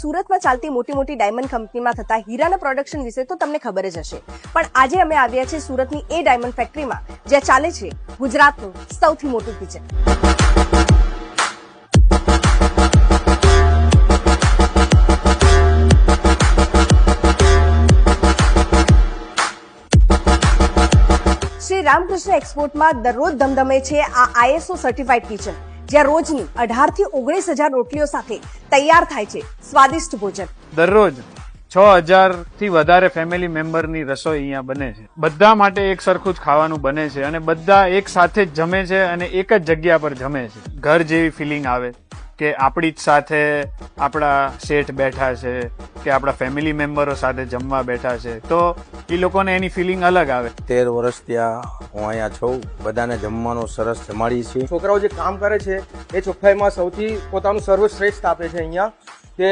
સુરતમાં ચાલતી મોટી મોટી ડાયમંડ કંપનીમાં થતા હીરાના પ્રોડક્શન વિશે તો તમને ખબર જ હશે. પણ આજે અમે આવ્યા છીએ સુરતની એ ડાયમંડ ફેક્ટરીમાં, જ્યાં ચાલે છે ગુજરાતનું સૌથી મોટું કિચન. શ્રી રામકૃષ્ણ એક્સપોર્ટમાં દરરોજ ધમધમે છે આ આઈએસઓ સર્ટિફાઈડ કિચન જ્યાં રોજની અઢારથી ઓગણીસ હજાર રોટલીઓ સાથે તૈયાર થાય છે સ્વાદિષ્ટ ભોજન. દરરોજ છ હજારથી વધારે ફેમિલી મેમ્બરની રસોઈ અહીંયા બને છે. બધા માટે એક સરખું જ ખાવાનું બને છે અને બધા એક સાથે જ જમે છે અને એક જ જગ્યા પર જમે છે. ઘર જેવી ફિલિંગ આવે. કે આપણી જ સાથે આપણા શેઠ બેઠા છે, કે આપણા ફેમિલી મેમ્બરો સાથે જમવા બેઠા છે, તો એ લોકોને એની ફિલિંગ અલગ આવે. તેર વર્ષ ત્યાં હું અહીંયા છું, બધાને જમવાનું સરસ જમાડી છીએ. છોકરાઓ જે કામ કરે છે, એ ચોખ્ખાઈમાં સૌથી પોતાનું સર્વશ્રેષ્ઠ આપે છે અહીંયા. કે